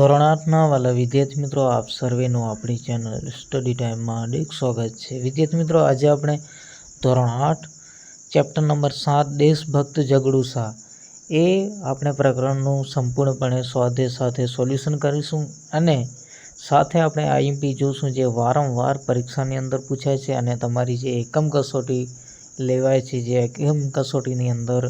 ધોરણ આઠના વાલા વિદ્યાર્થી મિત્રો, આપ સર્વેનું આપણી ચેનલ સ્ટડી ટાઈમમાં હાર્દિક સ્વાગત છે. વિદ્યાર્થી મિત્રો, આજે આપણે ધોરણ આઠ, ચેપ્ટર નંબર સાત, દેશભક્ત જગડુસા. એ આપણે પ્રકરણનું સંપૂર્ણપણે સ્વાધ્યાય સાથે સોલ્યુશન કરીશું અને સાથે આપણે આઈએમપી જોશું જે વારંવાર પરીક્ષાની અંદર પૂછાય છે અને તમારી જે એકમ કસોટી લેવાય છે, જે એકમ કસોટીની અંદર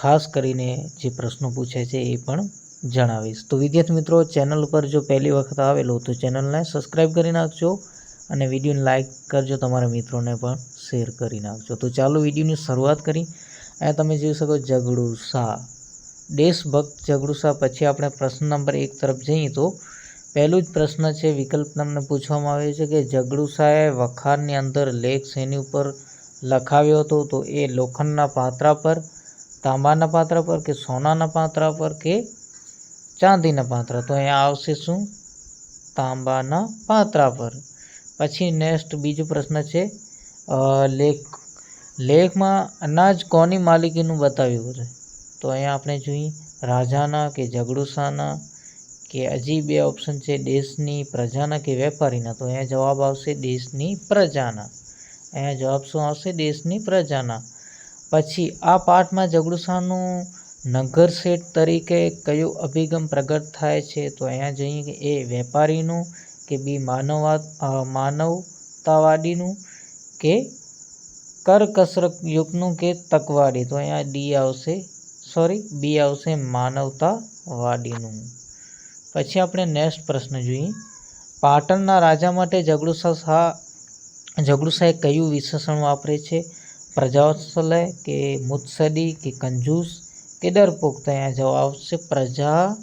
ખાસ કરીને જે પ્રશ્નો પૂછાય છે એ પણ જણાવીશ. તો વિદ્યાર્થી મિત્રો, ચેનલ ઉપર જો પહેલી વખત આવેલો તો ચેનલને સબસ્ક્રાઈબ કરી નાખજો અને વિડીયોને લાઇક કરજો તમારા મિત્રોને પણ શેર કરી નાખજો. તો ચાલો વિડીયોની શરૂઆત કરી. અહીંયા તમે જોઈ શકો જગડુસા દેશભક્ત જગડુસા પછી આપણે પ્રશ્ન નંબર એક તરફ જઈએ તો પહેલું જ પ્રશ્ન છે, વિકલ્પ તમને પૂછવામાં આવ્યો છે કે જગડુસાએ વખારની અંદર લેખ શેની ઉપર લખાવ્યો હતો? તો એ લોખંડના પાત્રા પર, તાંબાના પાત્રા પર કે સોનાના પાત્રા પર કે ચાંદીના પાત્રા. તો અહીંયા આવશે શું? તાંબાના પાત્રા પર. પછી નેક્સ્ટ બીજો પ્રશ્ન છે લેખ. લેખમાં અનાજ કોની માલિકીનું બતાવ્યું છે? તો અહીંયા આપણે જોઈએ, રાજાના કે જગડુસાના કે હજી બે ઓપ્શન છે, દેશની પ્રજાના કે વેપારીના. તો અહીંયા જવાબ આવશે દેશની પ્રજાના. અહીંયા જવાબ શું આવશે? દેશની પ્રજાના. પછી આ પાઠમાં જગડુસાનું નગર શેઠ તરીકે કયો અભિગમ પ્રગટ થાય છે? તો અહીંયા જઈએ કે એ વેપારીનું કે બી માનવા માનવતાવાદીનું કે કરકસરક યુગનું કે તકવાડી તો અહીંયા ડી આવશે, સોરી, બી આવશે માનવતાવાદીનું. પછી આપણે નેક્સ્ટ પ્રશ્ન જોઈએ. પાટણના રાજા માટે જગડુસા શાહ, જગડુસાએ કયું વિશેષણ વાપરે છે? પ્રજાવત્સલય કે મુત્સદી કે કંજૂસ? કે ડરપોક અહીંયા જવાબ આવશે પ્રજા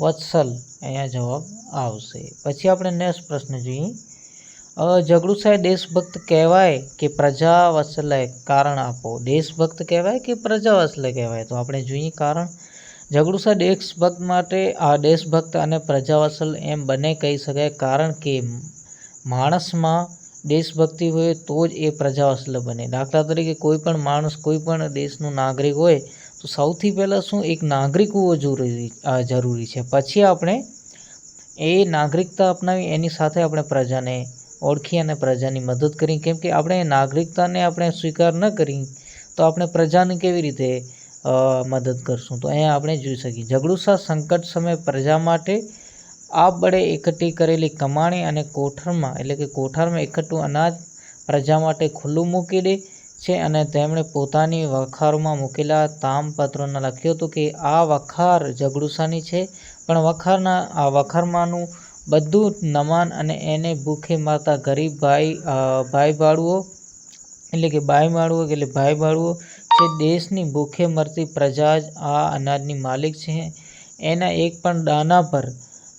વત્સલ. અહીંયા જવાબ આવશે. પછી આપણે નેક્સ્ટ પ્રશ્ન જોઈએ. અ, જગડુસાએ દેશભક્ત કહેવાય કે પ્રજા વત્સલય કારણ આપો. દેશભક્ત કહેવાય કે પ્રજા વત્સલય કહેવાય? તો આપણે જોઈએ કારણ. જગડુસા દેશભક્ત માટે આ દેશભક્ત અને પ્રજાવત્સલ એમ બંને કહી શકાય. કારણ કે માણસમાં દેશભક્તિ હોય તો જ એ પ્રજાવત્સલ બને. દાખલા તરીકે કોઈ પણ માણસ કોઈ પણ દેશનું નાગરિક હોય તો સૌથી પહેલાં શું એક નાગરિક હોવો જરૂરી જરૂરી છે. પછી આપણે એ નાગરિકતા અપનાવી, એની સાથે આપણે પ્રજાને ઓળખી અને પ્રજાની મદદ કરી. કેમ કે આપણે નાગરિકતાને આપણે સ્વીકાર ન કરી, તો આપણે પ્રજાને કેવી રીતે મદદ કરશું? તો અહીંયા આપણે જોઈ શકીએ. જગડુસા સંકટ સમયે પ્રજા માટે આ બળે એકઠી કરેલી કમાણી અને કોઠારમાં, એટલે કે કોઠારમાં એકઠું અનાજ પ્રજા માટે ખુલ્લું મૂકી દે છે અને તેમણે પોતાની વખારમાં મૂકેલા તામપત્રોને લખ્યું હતું કે આ વખાર જગડુસાની છે, પણ વખારના, આ વખારમાંનું બધું નમાન અને એને ભૂખે મારતા ગરીબ ભાઈ ભાઈ બાળુઓ એટલે કે ભાઈ માળવો એટલે ભાઈ ભાડુઓ જે દેશની ભૂખે મરતી પ્રજા જ આ અનાજની માલિક છે. એના એક પણ દાના પર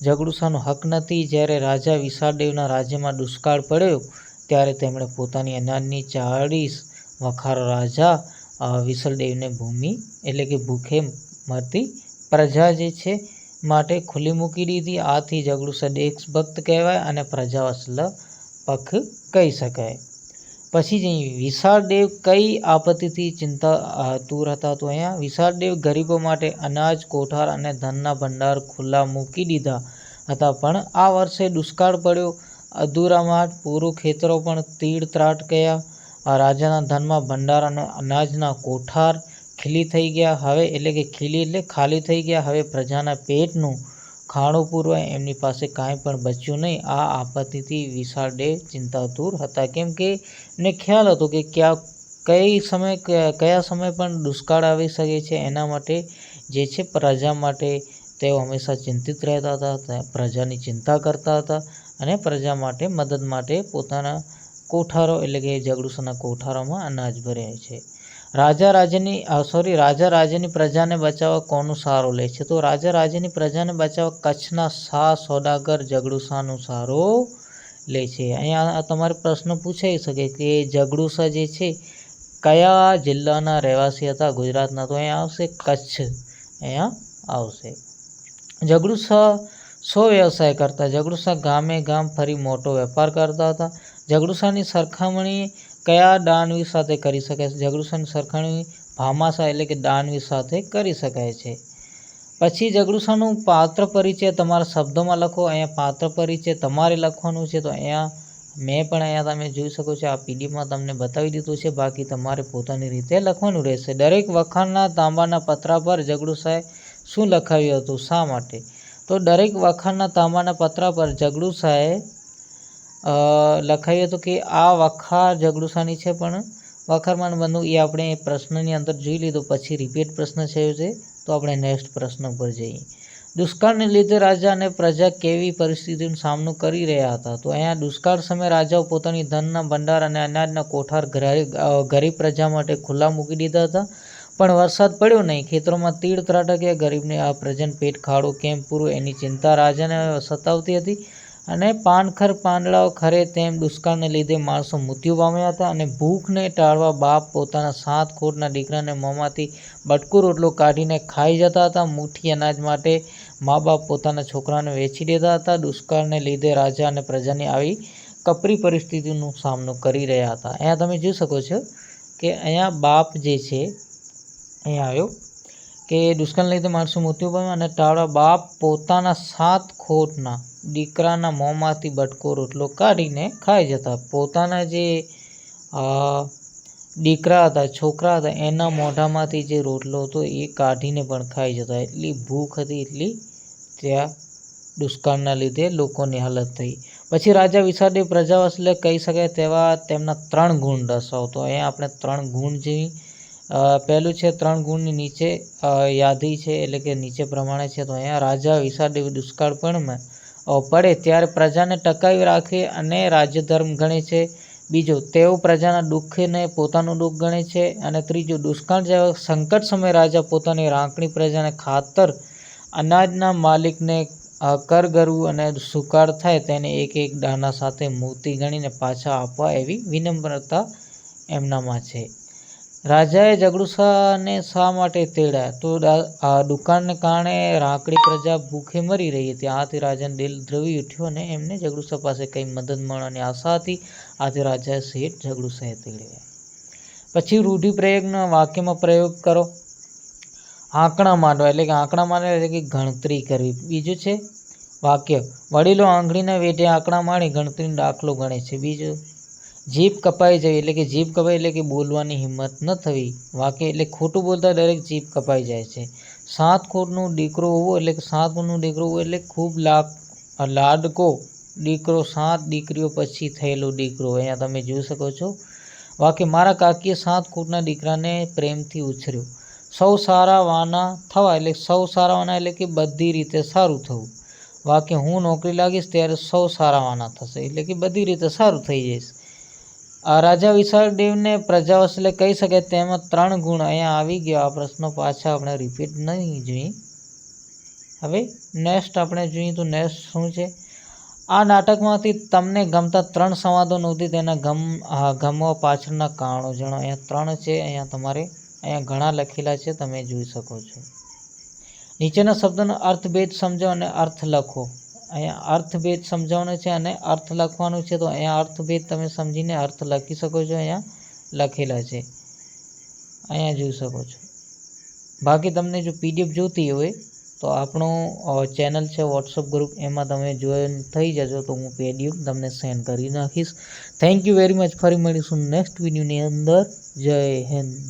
જગડુસાનો હક નથી. જ્યારે રાજા વિશાળદેવના રાજ્યમાં દુષ્કાળ પડ્યો, ત્યારે તેમણે પોતાની અનાજની ચાળીસ વખાર રાજા અ, ભૂમિ એટલે કે ભૂખે મરતી પ્રજા જે છે માટે ખુલ્લી મૂકી દીધી. આથી ઝઘડું સદેક્ષ દેશભક્ત કહેવાય અને પ્રજા પ્રજાવત્સલ પખ કહી શકાય. પછી જઈએ વિશાળદેવ કઈ આપત્તિથી ચિંતા તૂર હતા તો અહીંયા? વિશાળદેવ ગરીબો માટે અનાજ કોઠાર અને ધનના ભંડાર ખુલ્લા મૂકી દીધા હતા. પણ આ વર્ષે દુષ્કાળ પડ્યો. અધૂરામાં પૂરું ખેતરો પણ તીડ ત્રાટ ગયા આ રાજાના ધનમાં ભંડાર અને અનાજના કોઠાર ખીલી થઈ ગયા. હવે એટલે કે ખીલી એટલે ખાલી થઈ ગયા. હવે પ્રજાના પેટનું ખાણું પૂરવાય, એમની પાસે કાંઈ પણ બચ્યું નહીં. આ આપત્તિથી વિશાળ ડે ચિંતાતુર હતા. કેમ કે એમને ખ્યાલ હતો કે ક્યાં, કઈ સમય, કયા સમય પણ દુષ્કાળ આવી શકે છે. એના માટે જે છે પ્રજા માટે તેઓ હંમેશા ચિંતિત રહેતા હતા. પ્રજાની ચિંતા કરતા હતા અને પ્રજા માટે, મદદ માટે પોતાના કોઠારો એટલે કે જગડુસાના કોઠારોમાં અનાજ ભર્યા છે. રાજા રાજ્યની સોરી રાજા રાજ્યની પ્રજાને બચાવવા કોનું સારો લે છે? તો રાજા રાજ્યની પ્રજાને બચાવવા કચ્છના શાહ સોદાગર જગડુસાનું સારો લે છે. અહીંયા તમારે પ્રશ્ન પૂછાઈ શકે કે જગડુસા જે છે, કયા જિલ્લાના રહેવાસી હતા ગુજરાતના? તો અહીંયા આવશે કચ્છ. અહીંયા આવશે. જગડુસા સો વ્યવસાય કરતા. જગડુસા ગામે ગામ ફરી મોટો વેપાર કરતા હતા. જગડુસાની સરખામણી કયા દાનવી સાથે કરી શકાય છે? જગડુસાની સરખામણી ભામાસા એટલે કે દાનવી સાથે કરી શકાય છે. પછી જગડુસાનું પાત્ર પરિચય તમારા શબ્દોમાં લખો. અહીંયા પાત્ર પરિચય તમારે લખવાનું છે. તો અહીંયા મેં પણ અહીંયા તમે જોઈ શકો છો આ પીડીએફમાં તમને બતાવી દીધું છે. બાકી તમારે પોતાની રીતે લખવાનું રહેશે. દરેક વખાણના તાંબાના પતરા પર જગડુસાએ શું લખાવ્યું હતું? શા માટે? તો દરેક વખાણના તાંબાના પતરા પર જગડુસાએ અ, લખાયું હતું કે આ વખાર જગડુસાની છે, પણ વખારમાં બનવું એ આપણે પ્રશ્નની અંદર જોઈ લીધું, પછી રિપીટ પ્રશ્ન છે છે તો આપણે નેક્સ્ટ પ્રશ્ન પર જઈએ. દુષ્કાળને લીધે રાજા અને પ્રજા કેવી પરિસ્થિતિનો સામનો કરી રહ્યા હતા? તો અહીંયા દુષ્કાળ સમયે રાજાઓ પોતાની ધનના ભંડાર અને અનાજના કોઠાર ગરીબ પ્રજા માટે ખુલ્લા મૂકી દીધા હતા. પણ વરસાદ પડ્યો નહીં. ખેતરોમાં તીડ ત્રાટક્યા ગરીબને આ પ્રજન પેટ ખાડો કેમ પૂરું? એની ચિંતા રાજાને સતાવતી હતી. અને પાનખર પાંદડાઓ ખરે તેમ દુષ્કાળને લીધે માણસો મૃત્યુ પામ્યા હતા અને ભૂખને ટાળવા બાપ પોતાના સાત ખોટના દીકરાને મોંમાંથી બટકું રોટલો કાઢીને ખાઈ જતા હતા. મુઠ્ઠી અનાજ માટે મા બાપ પોતાના છોકરાને વેચી દેતા હતા. દુષ્કાળને લીધે રાજા અને પ્રજાની આવી કપરી પરિસ્થિતિનો સામનો કરી રહ્યા હતા. અહીંયા તમે જોઈ શકો છો કે અહીંયા બાપ જે છે, અહીંયા આવ્યો. કે દુષ્કાળને લીધે માણસું મૃત્યુ પામ્યા અને તારા બાપ પોતાના સાત ખોટના દીકરાના મોંમાંથી બટકો રોટલો કાઢીને ખાઈ જતા. પોતાના જે દીકરા હતા, છોકરા હતા, એના મોઢામાંથી જે રોટલો હતો એ કાઢીને પણ ખાઈ જતા. એટલી ભૂખ હતી, એટલી ત્યાં દુષ્કાળના લીધે લોકોની હાલત થઈ. પછી રાજા વિશાળદેવ પ્રજાવત્સલે કહી શકાય તેવા તેમના ત્રણ ગુણ દર્શાવતો. અહીંયા આપણે ત્રણ ગુણ જેવી પહેલું છે ત્રણ ગુણની નીચે યાદી છે, એટલે કે નીચે પ્રમાણે છે. તો અહીંયા રાજા વિશાળદેવ દુષ્કાળ પણ પડે ત્યારે પ્રજાને ટકાવી રાખે અને રાજ્ય ધર્મ ગણે છે. બીજો, તેઓ પ્રજાના દુઃખને પોતાનું દુઃખ ગણે છે. અને ત્રીજું, દુષ્કાળ જેવા સંકટ સમયે રાજા પોતાની રાંકણી પ્રજાને ખાતર અનાજના માલિકને કરગરવું અને સુકાળ થાય તેને એક એક દાના સાથે મૂર્તિ ગણીને પાછા આપવા એવી વિનમ્રતા એમનામાં છે. રાજાએ જગડુસાને શા માટે તેડ્યા? તો આ દુકાનને કારણે રાંકડી પ્રજા ભૂખે મરી રહી હતી. આથી રાજાને દિલ દ્રવી ઉઠ્યો અને એમને જગડુસા પાસે કંઈ મદદ મળવાની આશા હતી. આથી રાજાએ શેઠ જગડુસાએ તેડ્યા. પછી રૂઢિપ્રયોગના વાક્યમાં પ્રયોગ કરો. આંકડા માંડવા, એટલે કે આંકડા માંડવા એટલે કે ગણતરી કરવી. બીજું છે વાક્ય. વડીલો આંગળીના વેઢે આંકડા માણી ગણતરીનો દાખલો ગણે છે. બીજું જીભ કપાઈ જવી એટલે કે જીભ કપાઈ એટલે કે બોલવાની હિંમત ન થવી. વાક્ય એટલે ખોટું બોલતા દરેક જીભ કપાઈ જાય છે. સાત ખોટનો દીકરો હોવો એટલે કે સાત ખોટનો દીકરો હોવો એટલે ખૂબ લાગ, લાડકો દીકરો, સાત દીકરીઓ પછી થયેલો દીકરો. અહીંયા તમે જોઈ શકો છો. વાક્ય, મારા કાકીએ સાત ખોટના દીકરાને પ્રેમથી ઉછર્યો. સૌ સારા વાના થવા એટલે સૌ સારા વાના એટલે કે બધી રીતે સારું થવું. વાક્ય, હું નોકરી લાગીશ ત્યારે સૌ સારા વાના થશે એટલે કે બધી રીતે સારું થઈ જઈશ. રાજા વિશાળદેવને પ્રજા વસલે કહી શકે તેમાં ત્રણ ગુણ અહીંયા આવી ગયો. આ પ્રશ્નો પાછા આપણે રિપીટ નહીં જોઈએ હવે નેક્સ્ટ આપણે જોઈએ તો નેક્સ્ટ શું છે? આ નાટકમાંથી તમને ગમતા ત્રણ સંવાદો નહોતી તેના ગમ ગમવા પાછળના કારણો જણાવો. અહીંયા ત્રણ છે, અહીંયા તમારે અહીંયા ઘણા લખેલા છે, તમે જોઈ શકો છો. નીચેના શબ્દનો અર્થભેદ સમજો અને અર્થ લખો. અહીંયા અર્થભેદ સમજાવવાનો છે અને અર્થ લખવાનું છે, તો અહીંયા અર્થભેદ તમે સમજીને અર્થ લખી શકો છો, અહીંયા લખેલા છે. અહીંયા જોઈ શકો છો. બાકી તમને જો પીડીએફ જોતી હોય, તો આપણું ચેનલ છે વોટ્સઅપ ગ્રુપ એમાં તમે જોઈન થઈ જજો, તો હું પીડીએફ તમને સેન્ડ કરી નાખીશ. થેન્ક યુ વેરી મચ ફરી મળીશું નેક્સ્ટ વિડીયોની અંદર. જય હિન્દ.